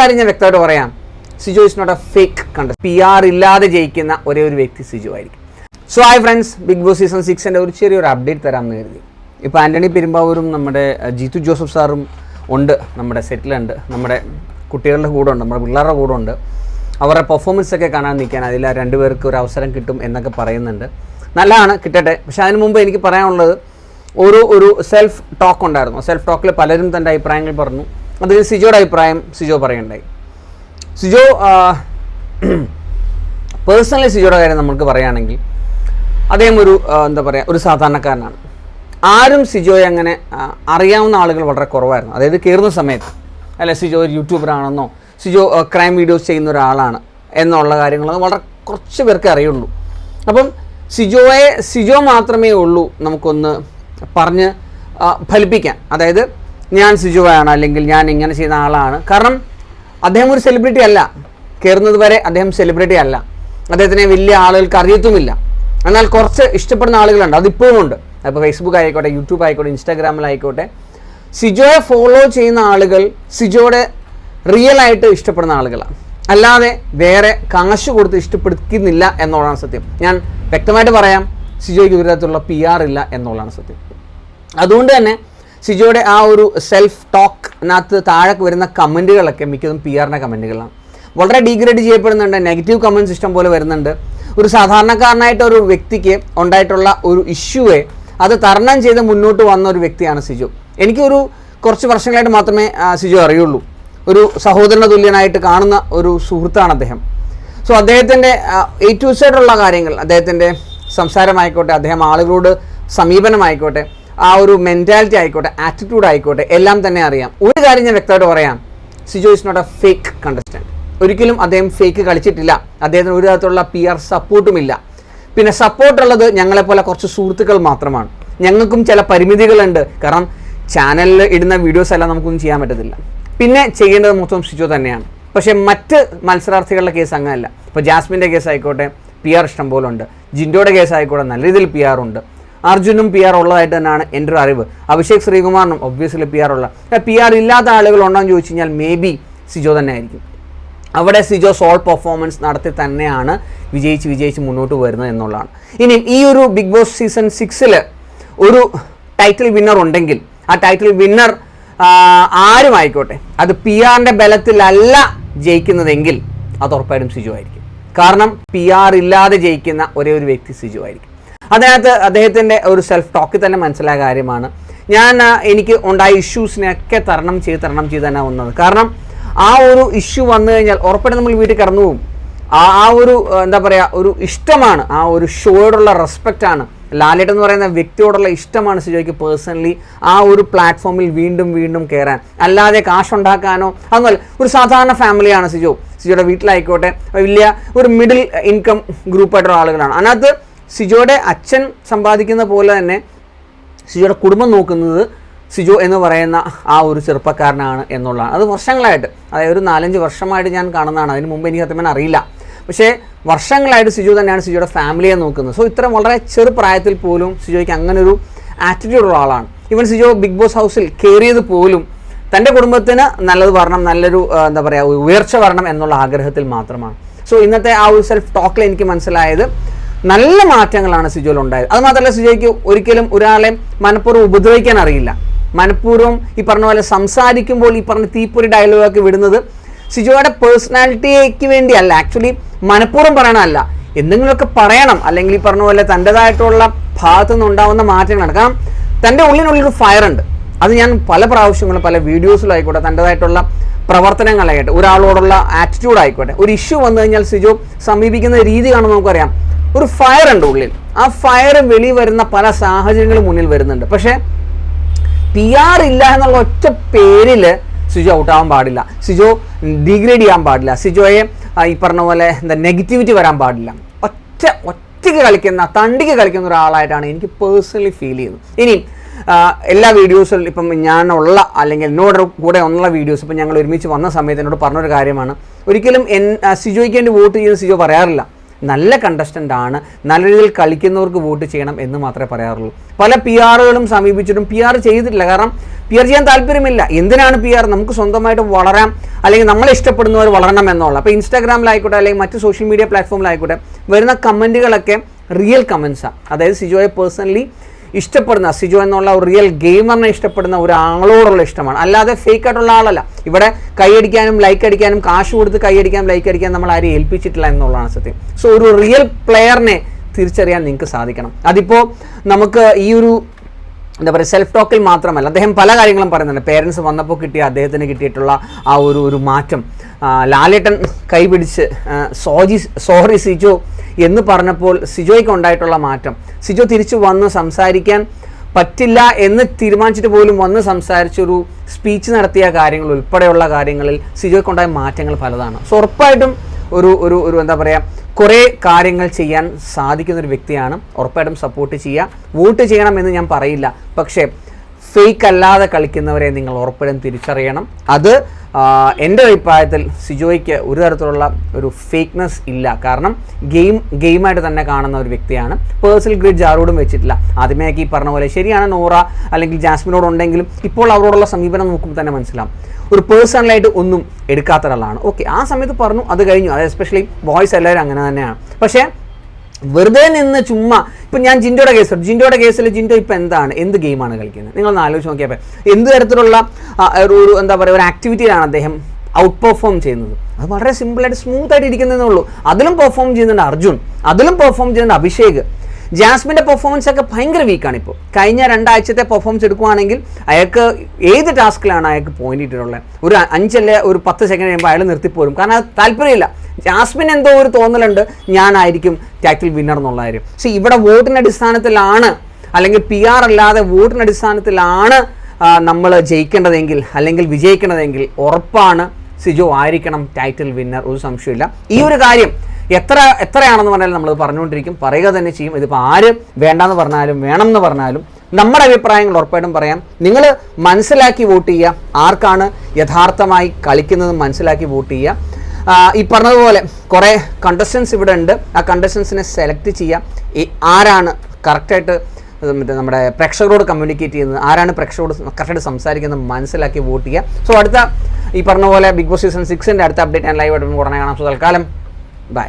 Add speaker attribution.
Speaker 1: കാര്യം ഞാൻ വ്യക്തമായിട്ട് പറയാം. Siju is not a fake കണ്ട പി ആർ ഇല്ലാതെ ജയിക്കുന്ന ഒരേ ഒരു വ്യക്തി സിജു ആയിരിക്കും. So hi friends big boss season സിക്സിന്റെ ഒരു ചെറിയൊരു അപ്ഡേറ്റ് തരാമെന്ന് കരുതി. ഇപ്പോൾ ആന്റണി പെരുമ്പാവൂരും നമ്മുടെ ജീതു ജോസഫ് സാറും ഉണ്ട് നമ്മുടെ സെറ്റിലുണ്ട് നമ്മുടെ കുട്ടികളുടെ കൂടെ ഉണ്ട് നമ്മുടെ പിള്ളേരുടെ കൂടെ ഉണ്ട്. അവരുടെ പെർഫോമൻസ് ഒക്കെ കാണാൻ നിൽക്കാൻ അതിൽ രണ്ടുപേർക്ക് ഒരു അവസരം കിട്ടും എന്നൊക്കെ പറയുന്നുണ്ട്. നല്ലതാണ് കിട്ടട്ടെ. പക്ഷേ അതിന് മുമ്പ് എനിക്ക് പറയാനുള്ളത് ഒരു ഒരു സെൽഫ് ടോക്ക് ഉണ്ടായിരുന്നു. സെൽഫ് ടോക്കിൽ പലരും തന്റെ അഭിപ്രായങ്ങൾ പറഞ്ഞു. അതിൽ സിജോയുടെ അഭിപ്രായം സിജോ പറയണ്ടായി സിജോ പേഴ്സണലി സിജോയുടെ കാര്യം നമുക്ക് പറയുകയാണെങ്കിൽ അദ്ദേഹം ഒരു എന്താ പറയുക ഒരു സാധാരണക്കാരനാണ്. ആരും സിജോയെ അങ്ങനെ അറിയാവുന്ന ആളുകൾ വളരെ കുറവായിരുന്നു. അതായത് കയറുന്ന സമയത്ത് അല്ലെ സിജോ ഒരു യൂട്യൂബറാണെന്നോ സിജോ ക്രൈം വീഡിയോസ് ചെയ്യുന്ന ഒരാളാണ് എന്നുള്ള കാര്യങ്ങളൊക്കെ വളരെ കുറച്ച് പേർക്ക് അറിയുള്ളൂ. അപ്പം സിജോയെ സിജോ മാത്രമേ ഉള്ളൂ നമുക്കൊന്ന് പറഞ്ഞ് ഫലിപ്പിക്കാൻ. അതായത് ഞാൻ സിജോയാണ് അല്ലെങ്കിൽ ഞാൻ ഇങ്ങനെ ചെയ്യുന്ന ആളാണ്. കാരണം അദ്ദേഹം ഒരു സെലിബ്രിറ്റി അല്ല. കയറുന്നത് വരെ അദ്ദേഹം സെലിബ്രിറ്റി അല്ല. അദ്ദേഹത്തിനെ വലിയ ആളുകൾക്ക് അറിയത്തുമില്ല. എന്നാൽ കുറച്ച് ഇഷ്ടപ്പെടുന്ന ആളുകളുണ്ട്. അതിപ്പോഴും ഉണ്ട്. അപ്പോൾ ഫേസ്ബുക്ക് ആയിക്കോട്ടെ യൂട്യൂബ് ആയിക്കോട്ടെ ഇൻസ്റ്റാഗ്രാമിലായിക്കോട്ടെ സിജോയെ ഫോളോ ചെയ്യുന്ന ആളുകൾ സിജോയുടെ റിയൽ ആയിട്ട് ഇഷ്ടപ്പെടുന്ന ആളുകളാണ്. അല്ലാതെ വേറെ കാശ് കൊടുത്ത് ഇഷ്ടപ്പെടുത്തുന്നില്ല എന്നുള്ളതാണ് സത്യം. ഞാൻ വ്യക്തമായിട്ട് പറയാം സിജോയ്ക്ക് ഒരു തരത്തിലുള്ള പി ആർ ഇല്ല എന്നുള്ളതാണ് സത്യം. അതുകൊണ്ട് തന്നെ സിജോയുടെ ആ ഒരു സെൽഫ് ടോക്കിനകത്ത് താഴെ വരുന്ന കമന്റുകളൊക്കെ മിക്കതും പി ആറിന്റെ കമന്റുകളാണ് വളരെ ഡീഗ്രേഡ് ചെയ്യപ്പെടുന്നുണ്ട്. നെഗറ്റീവ് കമന്റ് സിസ്റ്റം പോലെ വരുന്നുണ്ട്. ഒരു സാധാരണക്കാരനായിട്ട് ഒരു വ്യക്തിക്ക് ഉണ്ടായിട്ടുള്ള ഒരു ഇഷ്യൂവെ അത് തരണം ചെയ്ത് മുന്നോട്ട് വന്ന ഒരു വ്യക്തിയാണ് സിജു. എനിക്കൊരു കുറച്ച് വർഷങ്ങളായിട്ട് മാത്രമേ സിജു അറിയുള്ളൂ. ഒരു സഹോദരന തുല്യനായിട്ട് കാണുന്ന ഒരു സുഹൃത്താണ് അദ്ദേഹം. സോ അദ്ദേഹത്തിന്റെ എ ടു സൈഡുള്ള കാര്യങ്ങൾ അദ്ദേഹത്തിന്റെ സംസാരമായിക്കോട്ടെ അദ്ദേഹം ആളുകളോട് സമീപനമായിക്കോട്ടെ ആ ഒരു മെന്റാലിറ്റി ആയിക്കോട്ടെ ആറ്റിറ്റ്യൂഡ് ആയിക്കോട്ടെ എല്ലാം തന്നെ അറിയാം. ഒരു കാര്യം ഞാൻ വ്യക്തമായിട്ട് പറയാം. Sijo is not a fake contestant ഒരിക്കലും അദ്ദേഹം ഫേക്ക് കളിച്ചിട്ടില്ല. അദ്ദേഹത്തിന് ഒരു തരത്തിലുള്ള പി ആർ സപ്പോർട്ടുമില്ല പിന്നെ സപ്പോർട്ടുള്ളത് ഞങ്ങളെപ്പോലെ കുറച്ച് സുഹൃത്തുക്കൾ മാത്രമാണ്. ഞങ്ങൾക്കും ചില പരിമിതികളുണ്ട്. കാരണം ചാനലിൽ ഇടുന്ന വീഡിയോസ് എല്ലാം നമുക്കൊന്നും ചെയ്യാൻ പറ്റത്തില്ല. പിന്നെ ചെയ്യേണ്ടത് മൊത്തം സിജോ തന്നെയാണ്. പക്ഷേ മറ്റ് മത്സരാർത്ഥികളുടെ കേസ് അങ്ങനെയല്ല. ഇപ്പോൾ ജാസ്മിന്റെ കേസ് ആയിക്കോട്ടെ പി ആർ ഇഷ്ടം ഉണ്ട്. ജിൻഡോയുടെ കേസ് ആയിക്കോട്ടെ നല്ല രീതിയിൽ പി ആർ ഉണ്ട്. അർജുനും പി ആർ ഉള്ളതായിട്ട് തന്നെയാണ് എന്റെ ഒരു അറിവ്. അഭിഷേക് ശ്രീകുമാറിനും ഒബ്വിയസ്ലി പി ആർ ഉള്ള. പി ആർ ഇല്ലാത്ത ആളുകൾ ഉണ്ടോ എന്ന് ചോദിച്ചു കഴിഞ്ഞാൽ മേ ബി സിജോ തന്നെ ആയിരിക്കും അവിടെ സിജോ സോൾ പെർഫോമൻസ് നടത്തി തന്നെയാണ് വിജയിച്ച് വിജയിച്ച് മുന്നോട്ട് വരുന്നത് എന്നുള്ളതാണ്. ഇനി ഈ ഒരു ബിഗ് ബോസ് സീസൺ സിക്സിൽ ഒരു ടൈറ്റിൽ വിന്നർ ഉണ്ടെങ്കിൽ ആ ടൈറ്റിൽ വിന്നർ ആരും ആയിക്കോട്ടെ. അത് പി ആറിന്റെ ബലത്തിലല്ല ജയിക്കുന്നതെങ്കിൽ അത് ഉറപ്പായിട്ടും സിജു ആയിരിക്കും. കാരണം പി ആർ ഇല്ലാതെ ജയിക്കുന്ന ഒരേ ഒരു വ്യക്തി സിജു ആയിരിക്കും. അതിനകത്ത് അദ്ദേഹത്തിന്റെ ഒരു സെൽഫ് ടോക്കിൽ തന്നെ മനസ്സിലായ കാര്യമാണ്. ഞാൻ എനിക്ക് ഉണ്ടായ ഇഷ്യൂസിനെയൊക്കെ തരണം ചെയ്ത് തരണം ചെയ്ത് തന്നെ വന്നത്. കാരണം ആ ഒരു ഇഷ്യൂ വന്നു കഴിഞ്ഞാൽ ഉറപ്പായിട്ടും നമ്മൾ വീട്ടിൽ കടന്നു പോകും. ആ ആ ഒരു എന്താ പറയുക ഒരു ഇഷ്ടമാണ്. ആ ഒരു ഷോയോടുള്ള റെസ്പെക്റ്റാണ് ലാലേട്ട് എന്ന് പറയുന്ന വ്യക്തിയോടുള്ള ഇഷ്ടമാണ് സിജോയ്ക്ക് പേഴ്സണലി ആ ഒരു പ്ലാറ്റ്ഫോമിൽ വീണ്ടും വീണ്ടും കയറാൻ അല്ലാതെ കാശുണ്ടാക്കാനോ അതൊന്നുമല്ല. ഒരു സാധാരണ ഫാമിലിയാണ് സിജോ. സിജോയുടെ വീട്ടിലായിക്കോട്ടെ. വലിയ ഒരു മിഡിൽ ഇൻകം ഗ്രൂപ്പായിട്ടുള്ള ആളുകളാണ്. അതിനകത്ത് സിജോയുടെ അച്ഛൻ സമ്പാദിക്കുന്ന പോലെ തന്നെ സിജോയുടെ കുടുംബം നോക്കുന്നത് സിജോ എന്ന് പറയുന്ന ആ ഒരു ചെറുപ്പക്കാരനാണ് എന്നുള്ളതാണ്. അത് വർഷങ്ങളായിട്ട് അതായത് ഒരു നാലഞ്ച് വർഷമായിട്ട് ഞാൻ കാണുന്നതാണ്. അതിന് മുമ്പ് എനിക്ക് സത്യം അറിയില്ല. പക്ഷേ വർഷങ്ങളായിട്ട് സിജു തന്നെയാണ് സിജോയുടെ ഫാമിലിയെ നോക്കുന്നത്. സോ ഇത്ര വളരെ ചെറുപ്രായത്തിൽ പോലും സിജോയ്ക്ക് അങ്ങനെ ഒരു ആറ്റിറ്റ്യൂഡ് ഉള്ള ആളാണ്. ഇവൻ സിജോ ബിഗ് ബോസ് ഹൗസിൽ കയറിയത് പോലും തന്റെ കുടുംബത്തിന് നല്ലത് വരണം നല്ലൊരു എന്താ പറയുക ഉയർച്ച വരണം എന്നുള്ള ആഗ്രഹത്തിൽ മാത്രമാണ്. സോ ഇന്നത്തെ ആ ഒരു സെൽഫ് ടോക്കിൽ എനിക്ക് മനസ്സിലായത് നല്ല മാറ്റങ്ങളാണ് സിജോയിൽ ഉണ്ടായത്. അത് മാത്രമല്ല സിജോയ്ക്ക് ഒരിക്കലും ഒരാളെ മനഃപൂർവം ഉപദ്രവിക്കാൻ അറിയില്ല. മനഃപൂർവം ഈ പറഞ്ഞ പോലെ സംസാരിക്കുമ്പോൾ ഈ പറഞ്ഞ തീപ്പൊരി ഡയലോഗൊക്കെ വിടുന്നത് സിജോയുടെ പേഴ്സണാലിറ്റിക്ക് വേണ്ടിയല്ല. ആക്ച്വലി മനഃപൂർവം പറയണമല്ല എന്തെങ്കിലുമൊക്കെ പറയണം. അല്ലെങ്കിൽ ഈ പറഞ്ഞ പോലെ തന്റെതായിട്ടുള്ള ഭാഗത്തു നിന്നുണ്ടാവുന്ന മാറ്റങ്ങളാണ്. കാരണം തന്റെ ഉള്ളിനുള്ളിൽ ഒരു ഫയർ ഉണ്ട്. അത് ഞാൻ പല പ്രാവശ്യങ്ങളും പല വീഡിയോസിലായിക്കോട്ടെ തന്റെതായിട്ടുള്ള പ്രവർത്തനങ്ങളായിട്ട് ഒരാളോടുള്ള ആറ്റിറ്റ്യൂഡ് ആയിക്കോട്ടെ ഒരു ഇഷ്യൂ വന്നു കഴിഞ്ഞാൽ സിജോ സമീപിക്കുന്ന രീതി കാണുമ്പോൾ നമുക്കറിയാം. ഒരു ഫയർ ഉണ്ട് ഉള്ളിൽ. ആ ഫയർ വെളി വരുന്ന പല സാഹചര്യങ്ങളും മുന്നിൽ വരുന്നുണ്ട്. പക്ഷേ പി ആർ ഇല്ല എന്നുള്ള ഒറ്റ പേരിൽ സിജോ ഔട്ടാവാൻ പാടില്ല. സിജോ ഡിഗ്രേഡ് ചെയ്യാൻ പാടില്ല. സിജോയെ ഈ പറഞ്ഞ പോലെ എന്താ നെഗറ്റിവിറ്റി വരാൻ പാടില്ല. ഒറ്റ ഒറ്റയ്ക്ക് കളിക്കുന്ന തണ്ടിക്ക് കളിക്കുന്ന ഒരാളായിട്ടാണ് എനിക്ക് പേഴ്സണലി ഫീൽ ചെയ്യുന്നത്. ഇനി എല്ലാ വീഡിയോസിലും ഇപ്പം ഞാനുള്ള അല്ലെങ്കിൽ എന്നോട് കൂടെ ഉള്ള വീഡിയോസ് ഇപ്പം ഞങ്ങൾ ഒരുമിച്ച് വന്ന സമയത്ത് എന്നോട് പറഞ്ഞൊരു കാര്യമാണ്. ഒരിക്കലും എൻ സിജോയ്ക്ക് വേണ്ടി വോട്ട് ചെയ്യുന്ന സിജോ പറയാറില്ല. നല്ല കണ്ടസ്റ്റന്റ് ആണ്. നല്ല രീതിയിൽ കളിക്കുന്നവർക്ക് വോട്ട് ചെയ്യണം എന്ന് മാത്രമേ പറയാറുള്ളൂ. പല പി ആറുകളും സമീപിച്ചിട്ടും പി ആർ ചെയ്തിട്ടില്ല. കാരണം പി ആർ ചെയ്യാൻ താല്പര്യമില്ല. എന്തിനാണ് പി ആർ നമുക്ക് സ്വന്തമായിട്ട് വളരാം. അല്ലെങ്കിൽ നമ്മളെ ഇഷ്ടപ്പെടുന്നവർ വളരണം എന്നുള്ള. അപ്പോൾ ഇൻസ്റ്റാഗ്രാമിലായിക്കോട്ടെ അല്ലെങ്കിൽ മറ്റ് സോഷ്യൽ മീഡിയ പ്ലാറ്റ്ഫോമിലായിക്കോട്ടെ വരുന്ന കമന്റുകളൊക്കെ റിയൽ കമൻസാണ് അതായത് സിജോയെ പേഴ്സണലി ഇഷ്ടപ്പെടുന്ന സിജു എന്നുള്ള ഒരു റിയൽ ഗെയിമറിനെ ഇഷ്ടപ്പെടുന്ന ഒരാളോടുള്ള ഇഷ്ടമാണ്. അല്ലാതെ ഫേക്ക് ആയിട്ടുള്ള ആളല്ല. ഇവിടെ കൈയടിക്കാനും ലൈക്ക് അടിക്കാനും കാശ് കൊടുത്ത് കൈയടിക്കാനും ലൈക്ക് അടിക്കാനും നമ്മൾ ആരെയും ഏൽപ്പിച്ചിട്ടില്ല എന്നുള്ളതാണ് സത്യം. സോ ഒരു റിയൽ പ്ലെയറിനെ തിരിച്ചറിയാൻ നിങ്ങൾക്ക് സാധിക്കണം. അതിപ്പോൾ നമുക്ക് ഈ ഒരു എന്താ പറയുക സെൽഫ് ടോക്കിൽ മാത്രമല്ല അദ്ദേഹം പല കാര്യങ്ങളും പറയുന്നുണ്ട്. പേരൻസ് വന്നപ്പോൾ കിട്ടിയ അദ്ദേഹത്തിന് കിട്ടിയിട്ടുള്ള ആ ഒരു ഒരു മാറ്റം. ലാലേട്ടൻ കൈപിടിച്ച് സോജി സോറി സിജോ എന്ന് പറഞ്ഞപ്പോൾ സിജോയ്ക്ക് ഉണ്ടായിട്ടുള്ള മാറ്റം. സിജോ തിരിച്ചു വന്ന് സംസാരിക്കാൻ പറ്റില്ല എന്ന് തീരുമാനിച്ചിട്ട് പോലും വന്ന് സംസാരിച്ചൊരു സ്പീച്ച് നടത്തിയ കാര്യങ്ങൾ ഉൾപ്പെടെയുള്ള കാര്യങ്ങളിൽ സിജോയ്ക്കുണ്ടായ മാറ്റങ്ങൾ പലതാണ്. സോ ഉറപ്പായിട്ടും ഒരു ഒരു ഒരു എന്താ പറയുക കുറേ കാര്യങ്ങൾ ചെയ്യാൻ സാധിക്കുന്ന ഒരു വ്യക്തിയാണ്. ഉറപ്പായിട്ടും സപ്പോർട്ട് ചെയ്യുക. വോട്ട് ചെയ്യണം എന്ന് ഞാൻ പറയില്ല. പക്ഷേ ഫേക്ക് അല്ലാതെ കളിക്കുന്നവരെ നിങ്ങൾ ഉറപ്പായിട്ടും തിരിച്ചറിയണം. അത് എന്റെ അഭിപ്രായത്തിൽ സിജോയ്ക്ക് ഒരു തരത്തിലുള്ള ഒരു ഫേക്ക്നെസ് ഇല്ല. കാരണം ഗെയിം ഗെയിമായിട്ട് തന്നെ കാണുന്ന ഒരു വ്യക്തിയാണ്. പേഴ്സണൽ ഗ്രിഡ് ആരോടും വെച്ചിട്ടില്ല. ആദ്യമേക്ക് ഈ പറഞ്ഞ പോലെ ശരിയാണ് നോറ അല്ലെങ്കിൽ ജാസ്മിനോട് ഉണ്ടെങ്കിലും ഇപ്പോൾ അവരോടുള്ള സമീപനം നോക്കുമ്പോൾ തന്നെ മനസ്സിലാവും. ഒരു പേഴ്സണലായിട്ട് ഒന്നും എടുക്കാത്ത ഒരാളാണ്. ഓക്കെ ആ സമയത്ത് പറഞ്ഞു അത് കഴിഞ്ഞു. അത് എസ്പെഷ്യലി ബോയ്സ് എല്ലാവരും അങ്ങനെ തന്നെയാണ്. പക്ഷേ വെറുതെ നിന്ന് ചുമ്മാ ഇപ്പം ഞാൻ ജിൻഡോയുടെ കേസ്. ജിൻഡോയുടെ കേസിൽ ജിൻഡോ ഇപ്പം എന്താണ്? എന്ത് ഗെയിമാണ് കളിക്കുന്നത്? നിങ്ങളൊന്ന് ആലോചിച്ച് നോക്കിയപ്പോൾ എന്ത് തരത്തിലുള്ള ഒരു എന്താ പറയുക ഒരു ആക്ടിവിറ്റിയിലാണ് അദ്ദേഹം ഔട്ട് പെർഫോം ചെയ്യുന്നത്? അത് വളരെ സിമ്പിളായിട്ട് സ്മൂത്ത് ആയിട്ട് ഇരിക്കുന്നതേ ഉള്ളൂ. അതിലും പെർഫോം ചെയ്യുന്നുണ്ട് അർജുൻ. അതിലും പെർഫോം ചെയ്യുന്നുണ്ട് അഭിഷേക്. ജാസ്മിന്റെ പെർഫോമൻസ് ഒക്കെ ഭയങ്കര വീക്കാണ് ഇപ്പോൾ കഴിഞ്ഞ രണ്ടാഴ്ചത്തെ പെർഫോമൻസ് എടുക്കുവാണെങ്കിൽ അയാൾക്ക് ഏത് ടാസ്കിലാണ് അയാൾക്ക് പോയിന്റ് ഇട്ടിട്ടുള്ളത് ഒരു അഞ്ചല്ലേ ഒരു പത്ത് സെക്കൻഡ് കഴിയുമ്പോൾ അയാൾ നിർത്തിപ്പോരും. കാരണം അത് താല്പര്യമില്ല. ജാസ്മിൻ എന്തോ ഒരു തോന്നലുണ്ട് ഞാനായിരിക്കും ടൈറ്റിൽ വിന്നർ എന്നുള്ള കാര്യം. പക്ഷേ ഇവിടെ വോട്ടിന്റെ അടിസ്ഥാനത്തിലാണ് അല്ലെങ്കിൽ പി ആർ അല്ലാതെ വോട്ടിന്റെ അടിസ്ഥാനത്തിലാണ് നമ്മൾ ജയിക്കേണ്ടതെങ്കിൽ അല്ലെങ്കിൽ വിജയിക്കേണ്ടതെങ്കിൽ ഉറപ്പാണ് സിജോ ആയിരിക്കണം ടൈറ്റിൽ വിന്നർ ഒരു സംശയമില്ല ഈ ഒരു കാര്യം എത്ര എത്രയാണെന്ന് പറഞ്ഞാലും നമ്മൾ പറഞ്ഞുകൊണ്ടിരിക്കും. പറയുക തന്നെ ചെയ്യും. ഇതിപ്പോൾ ആര് വേണ്ടാന്ന് പറഞ്ഞാലും വേണം എന്ന് പറഞ്ഞാലും നമ്മുടെ അഭിപ്രായങ്ങൾ ഉറപ്പായിട്ടും പറയാം. നിങ്ങൾ മനസ്സിലാക്കി വോട്ട് ചെയ്യുക. ആർക്കാണ് യഥാർത്ഥമായി കളിക്കുന്നത് മനസ്സിലാക്കി വോട്ട് ചെയ്യുക. ഈ പറഞ്ഞതുപോലെ കുറേ കണ്ടസ്റ്റൻസ് ഇവിടെ ഉണ്ട്. ആ കണ്ടസ്റ്റൻസിനെ സെലക്ട് ചെയ്യാം. ഈ ആരാണ് കറക്റ്റായിട്ട് മറ്റേ നമ്മുടെ പ്രേക്ഷകരോട് കമ്മ്യൂണിക്കേറ്റ് ചെയ്യുന്നത് ആരാണ് പ്രേക്ഷകരോട് കറക്റ്റായിട്ട് സംസാരിക്കുന്നത് മനസ്സിലാക്കി വോട്ട് ചെയ്യുക സോ അടുത്ത ഈ പറഞ്ഞ പോലെ ബിഗ് ബോസ് സീസൺ സിക്സിന്റെ അടുത്ത അപ്ഡേറ്റ് ഞാൻ ലൈവ് ആയിട്ട് ഉടനെ കാണാം. സോ തൽക്കാലം ബൈ